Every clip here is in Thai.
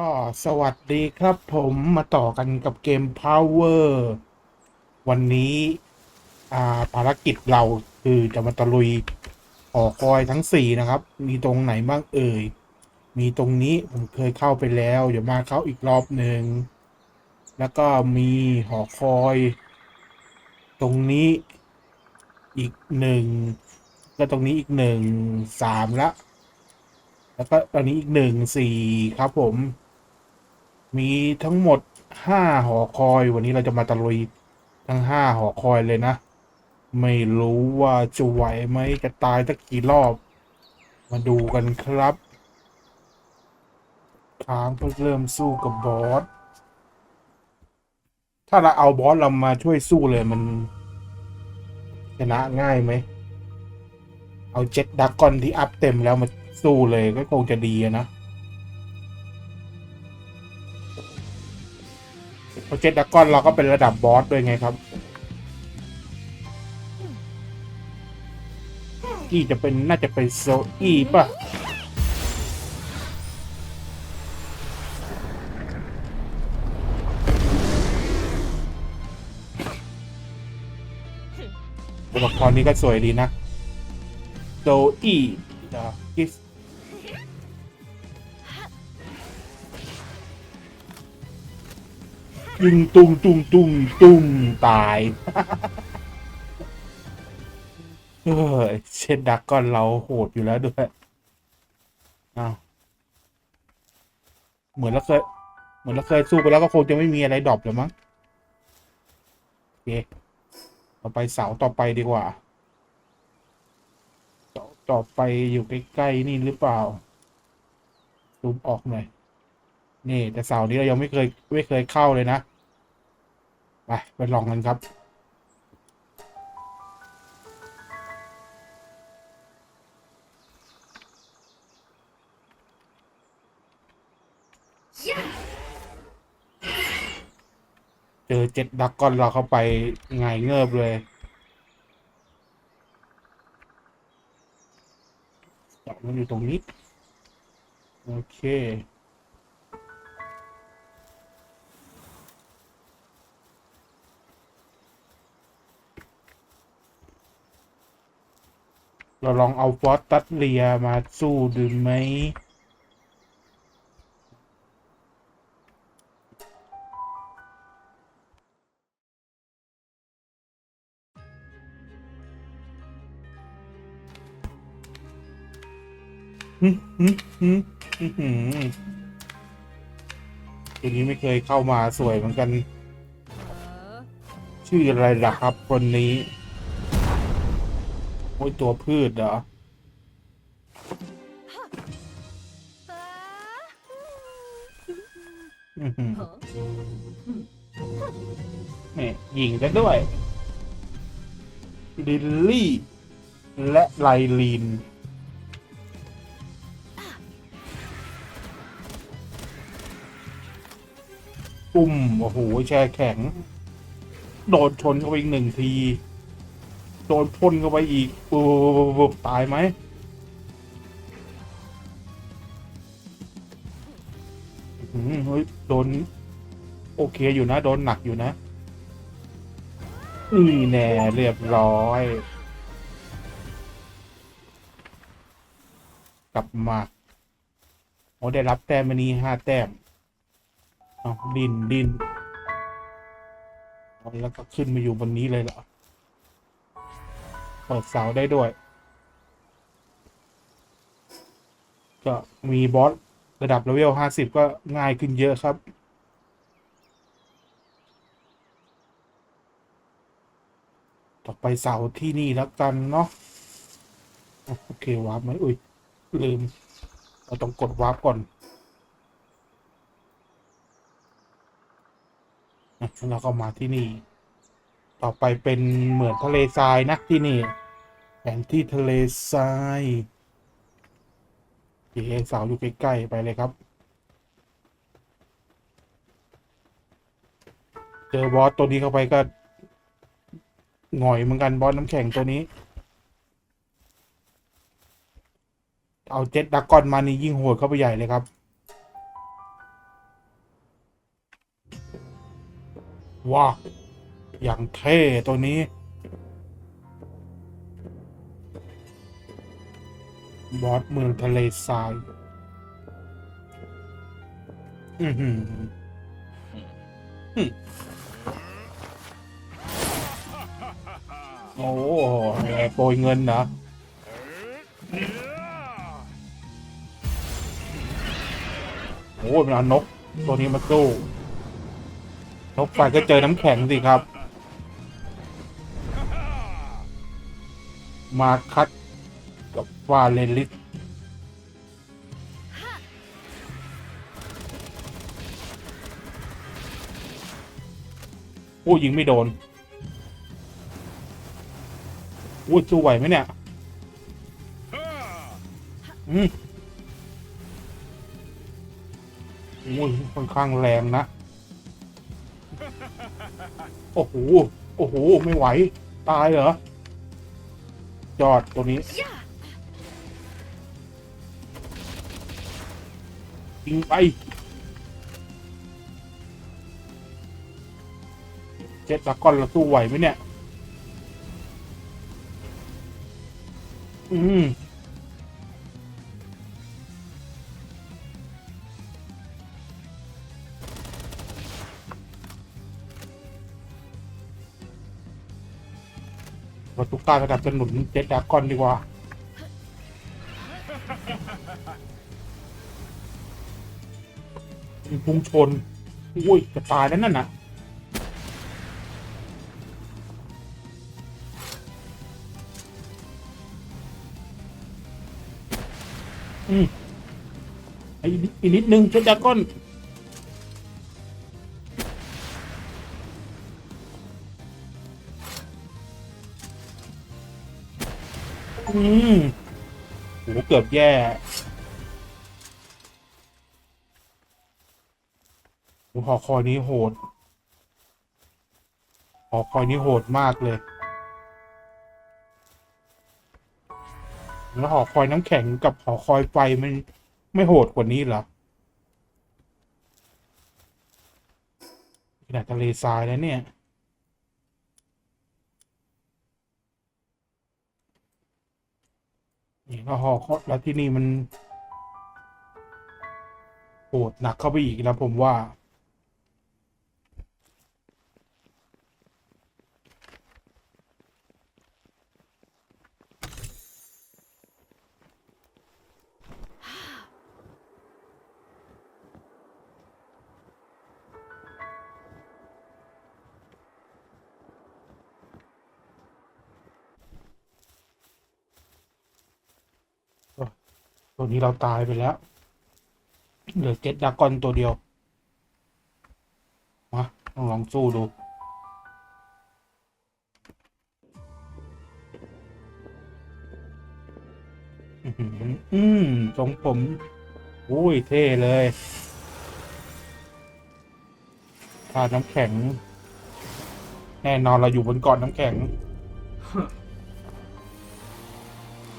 ก็สวัสดีครับผมมาต่อกันกับเกม Power วันนี้อ่าภารกิจเราคือจะมาตะลุยหอคอยทั้งสี่นะครับ มีตรงไหนบ้างเอ่ย มีตรงนี้ผมเคยเข้าไปแล้ว เดี๋ยวมาเข้าอีกรอบหนึ่ง แล้วก็มีหอคอย ตรงนี้อีกหนึ่งก็ตรงนี้อีกหนึ่งสามละแล้วก็ตอนนี้อีกหนึ่งสี่ครับผม มีทั้งหมดห้าหอคอย วันนี้เราจะมาตะลุยทั้งห้าหอคอยเลยนะ ไม่รู้ว่าจะไหวไหมจะตายสักกี่รอบ มาดูกันครับค้างเพื่อเริ่มสู้กับบอส ถ้าเราเอาบอสเรามาช่วยสู้เลยมันชนะง่ายไหม เอาเจ็ดดักกอนที่อัพเต็มแล้วมาสู้เลยก็คงจะดีนะ เพราะเจ็ดดักกอนเราก็เป็นระดับบอสด้วยไงครับที่จะเป็นน่าจะเป็นโซอีป่ะตัวละครนี้ก็สวยดีนะโซอีดากิส ยิงตุ้มตุ้มตุ้มตุ้มตายเฮ้ยเช่นดักก้อนเราโหดอยู่แล้วด้วยอ้าวเหมือนเราเคยเหมือนเราเคยสู้ไปแล้วก็คงจะไม่มีอะไรดรอปแล้วมั้งโอเคต่อไปเสาต่อไปดีกว่าเสาต่อไปอยู่ใกล้ๆนี่หรือเปล่าซูมออกหน่อยนี่ แต่เสานี้เรายังไม่เคยไม่เคยเข้าเลยนะ ไป ไปลองกันครับ เจอเจ็ดดักก้อนเราเข้าไปไงายเงิบเลยจับมันอยู่ตรงนี้ โอเค เราลองเอาฟอสตัสเลียมาสู้ดูไหมหืมหืมหืมหืมหืมตัวนี้ไม่เคยเข้ามาสวยเหมือนกัน ชื่ออะไรล่ะครับคนนี้ โอ้ยตัวพืชเหรออื้อหือนี่ยิงกันด้วย ลิลลี่ และไลลีนปุ่มโอ้โห แช่แข็ง โดนชนเข้าไปอีกหนึ่งที โดนพ่นเข้าไปอีกปุ๊บตายไหมอื้อหือเฮ้ยโดน โอเคอยู่นะ โดนหนักอยู่นะนี่แน่เรียบร้อย กลับมาโอ้ได้รับแต้มมานี้ห้าแต้มเอาดินดินแล้วก็ขึ้นมาอยู่บนนี้เลยเหรอ เปิดเสาได้ด้วย ก็มีบอสระดับเลเวลห้าสิบก็ง่ายขึ้นเยอะครับต่อไปเสาที่นี่แล้วกันเนาะโอเควาร์ปไหมอุ้ยลืม เราต้องกดวาร์ปก่อนแล้วเราก็มาที่นี่ ต่อไปเป็นเหมือนทะเลทรายนะที่นี่แผนที่ทะเลทรายเอสาวอยู่ใกล้ๆไปเลยครับ เจอบอสตัวนี้เข้าไปก็หน่อยเหมือนกันบอสน้ำแข็งตัวนี้ เอาเจ็ตดักกอนมานี่ยิ่งโหดเข้าไปใหญ่เลยครับว้า อย่างเท่ตัวนี้ บอสเมืองทะเลทราย อือหือโอ้โหแอบโปรยเงินนะโอ้ยมันอานก ตัวนี้มาสู้นกไฟก็เจอน้ำแข็งสิครับ มาคัดกับฟาเลลิสโอ้ยิงไม่โดนโอ้สู้ไหวไหมเนี่ย อืมโอ้ค่อนข้างแรงนะ โอ้โห โอ้โห ไม่ไหว ตายเหรอ จอดตัวนี้ยิงไปเจ็ดละก้อนเราสู้ไหวไหมเนี่ย อืม เราตุกตาระดับสนุนเจ็ดดากอนดีกว่า มีพุ่งชน อุ้ย จะตายแล้วนั่นน่ะ อืมอีกนิดนึงเจ็ดดากอน อืมโหเกือบแย่โอ้หอคอยนี้โหด หอคอยนี้โหดมากเลย แล้วหอคอยน้ำแข็งกับหอคอยไฟมันไม่โหดกว่านี้เหรอขนาดทะเลทรายแล้วเนี่ย นี่ก็หอคแล้วที่นี่มันโหดหนักเข้าไปอีกแล้วผมว่า ตัวนี้เราตายไปแล้ว เหลือเจ็ดดากอนตัวเดียว มาต้องลองสู้ดู อื้อหืออืมทรงผม อุ้ย เท่เลยถ้าน้ำแข็ง แน่นอนเราอยู่บนเกาะน้ำแข็ง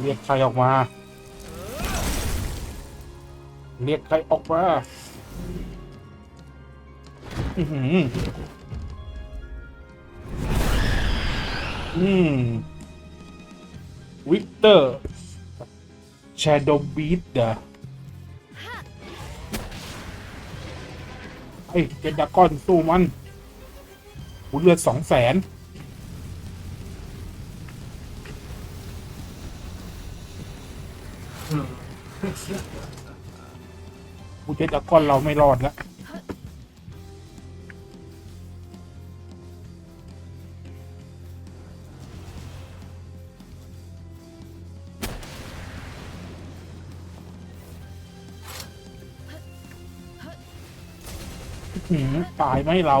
เรียกใครออกมา เรียกใครออกมาอือหืออืมวิกเตอร์ชาโดบีดเดอไอ้เจดากอนสู้มันหูเลือดสองแสน กูเจดากอนเราไม่รอดแล้วหืมตายไหมเรา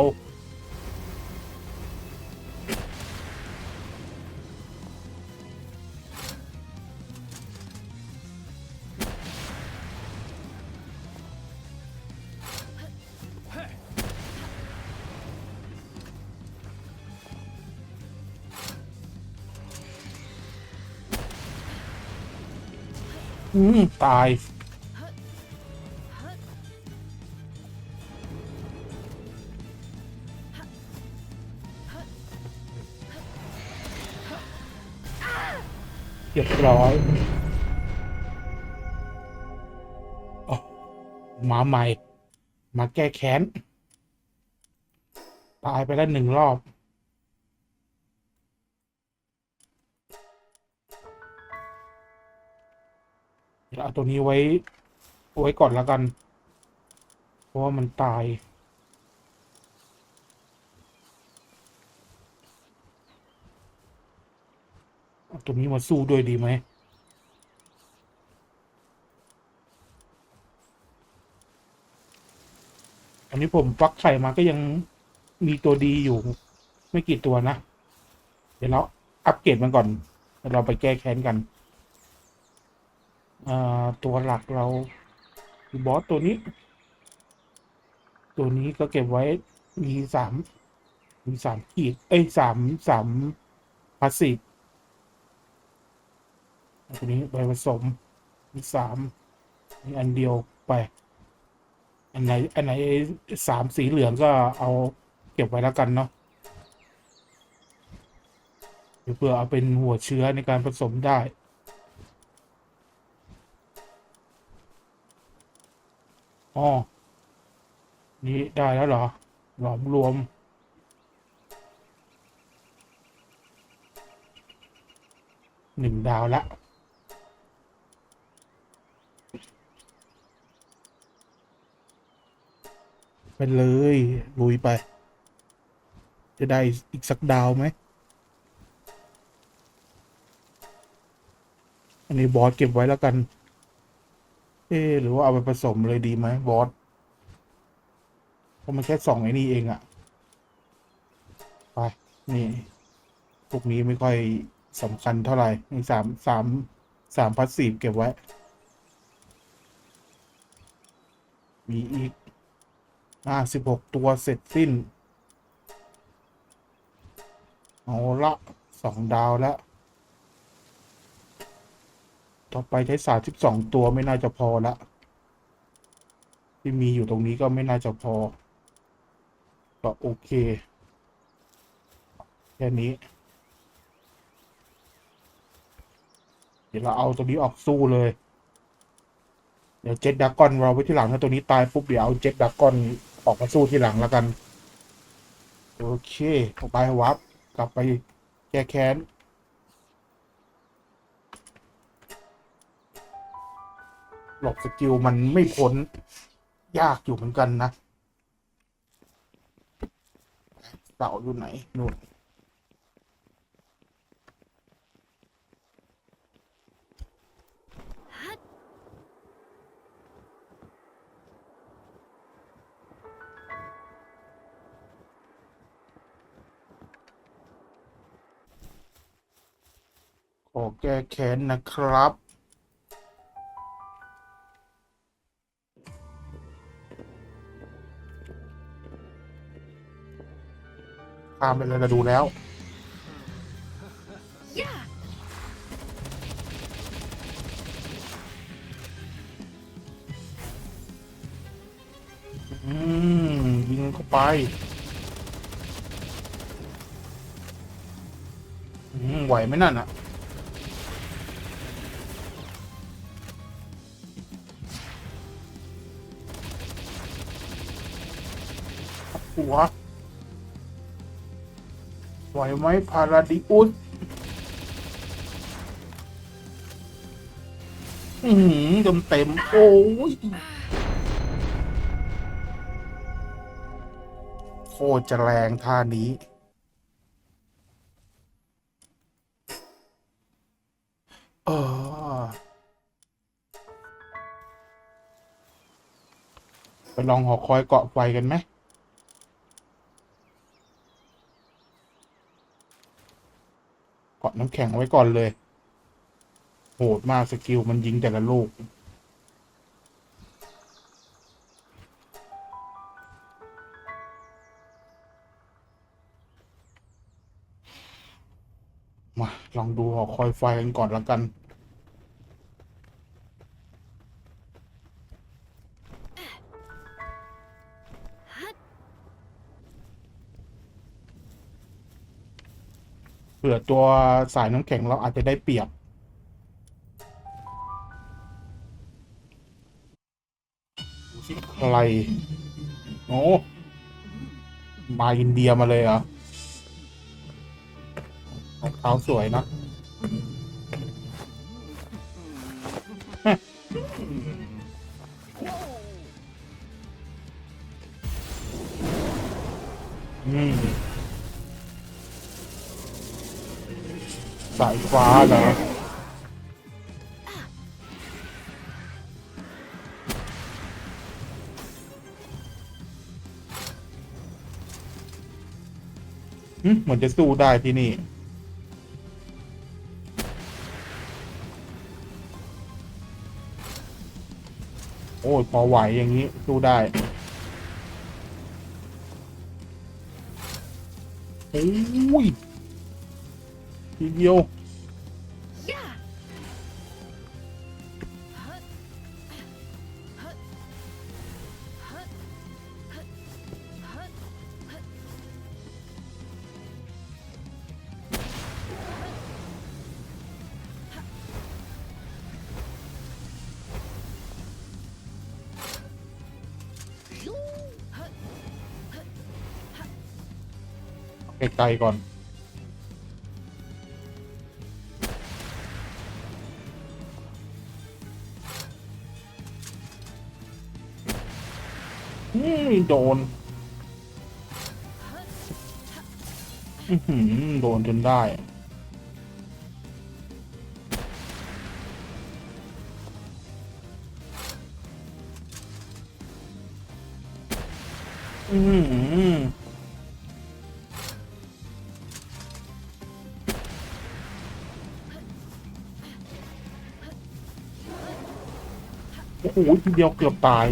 อืมตาย เรียบร้อยอมาใหม่ มาแก้แค้น ตายไปแล้วหนึ่งรอบ เอาตัวนี้ไว้ ไว้ก่อนแล้วกัน เพราะว่ามันตายเอาตัวนี้มาสู้ด้วยดีไหมอันนี้ผมปลักไข่มาก็ยังมีตัวดีอยู่ ไม่กี่ตัวนะ เดี๋ยวเราอัปเกรดมันก่อนแล้วเราไปแก้แค้นกัน ตัวหลักเราคือบอสตัวนี้ ตัวนี้ก็เก็บไว้มีสามมีสามขีด เอ้ยสามสามพาสซีฟตัวนี้ใบผสมมีสามมีอันเดียวไป อันไหนอันไหนสามสีเหลืองก็เอาเก็บไว้แล้วกันเนาะเพื่อเอาเป็นหัวเชื้อในการผสมได้ อ๋อ นี่ได้แล้วเหรอ หลอมรวม หนึ่งดาวละไปเลยลุยไป จะได้อีกสักดาวไหม อันนี้บอสเก็บไว้แล้วกัน เอหรือว่าเอาไปผสมเลยดีไหมบอสเพราะมันแค่สองไอ้นี่เองอะไปนี่พวกนี้ไม่ค่อยสำคัญเท่าไหร่อีสามสามสามพัสีเก็บไว้ มีอีก อ่าสิบหกตัวเสร็จสิ้น เอาละสองดาวแล้ว ต่อไปใช้สามสิบสองตัวไม่น่าจะพอละ ที่มีอยู่ตรงนี้ก็ไม่น่าจะพอ ก็โอเค แค่นี้ เดี๋ยวเราเอาตัวนี้ออกสู้เลย เดี๋ยวเจ็ตดักกอนเราไว้ที่หลังถ้าตัวนี้ตายปุ๊บเดี๋ยวเอาเจ็ตดักกอนออกมาสู้ที่หลังแล้วกัน โอเคออกไปวับกลับไปแก้แค้น หลบสกิลมันไม่พ้น ยากอยู่เหมือนกันนะเสาอยู่ไหนนู่นขอแก้แค้นนะครับามไปเลยเราดูแล้วยิงเข้าไปไหวไหมนั่นอะหัว ไหวไหมพาราดิอุสอืมเต็มเต็ม โอ้ยโคตรจะแรงท่านี้ เออไปลองหอคอยเกาะไฟกันไหม เกาะน้ำแข็งไว้ก่อนเลย โหดมากสกิลมันยิงแต่ละลูกมาลองดูหอคอยไฟกันก่อนละกัน ผื่อตัวสายน้ำแข็งเราอาจจะได้เปรียบ อะไร โอ้มาอินเดียมาเลยเหรอรองเท้าสวยนะ สายฟ้าเหรอเหมือนจะสู้ได้ที่นี่ โอ้ยพอไหวอย่างนี้ สู้ได้โอ้ย ทีเดียวไกลๆก่อน โดนโดนจนได้ อือหือโอ้โหทีเดียวเกือบตาย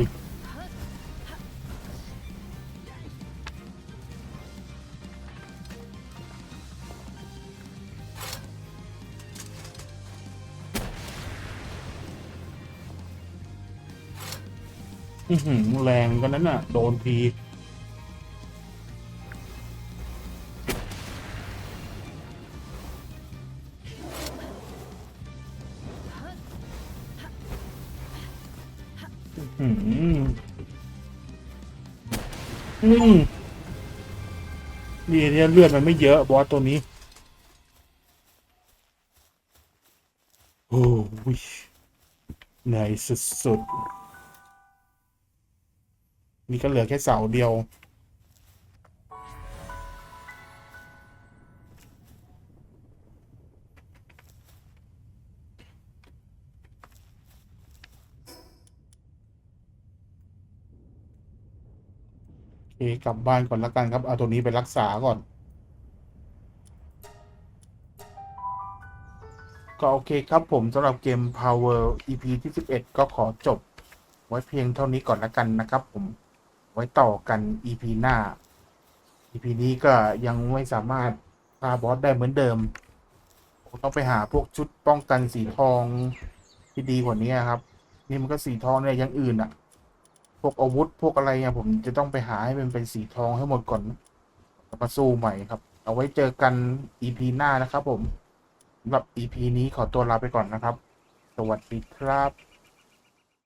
อือหือแรงกันนั้นน่ะ โดนที อืมอืมนี่เนี่ยเลือดมันไม่เยอะบอสตัวนี้ โอ้ยเหนื่อยสุดๆ นี่ก็เหลือแค่เสาเดียว โอเคกลับบ้านก่อนละกันครับ เอาตัวนี้ไปรักษาก่อนก็โอเคครับผมสำหรับเกม Power EP ที่ 11 ก็ขอจบ ไว้เพียงเท่านี้ก่อนละกันนะครับผม ไว้ต่อกัน EP หน้า EP นี้ก็ยังไม่สามารถพาบอสได้เหมือนเดิมผมต้องไปหาพวกชุดป้องกันสีทองที่ดีกว่านี้ครับ นี่มันก็สีทองเนี่ยยังอื่นอะพวกอาวุธพวกอะไรอะผมจะต้องไปหาให้มันเป็นสีทองให้หมดก่อนมาสู้ใหม่ครับ เอาไว้เจอกัน EP หน้านะครับผมสำหรับ EP นี้ขอตัวลาไปก่อนนะครับ สวัสดีครับ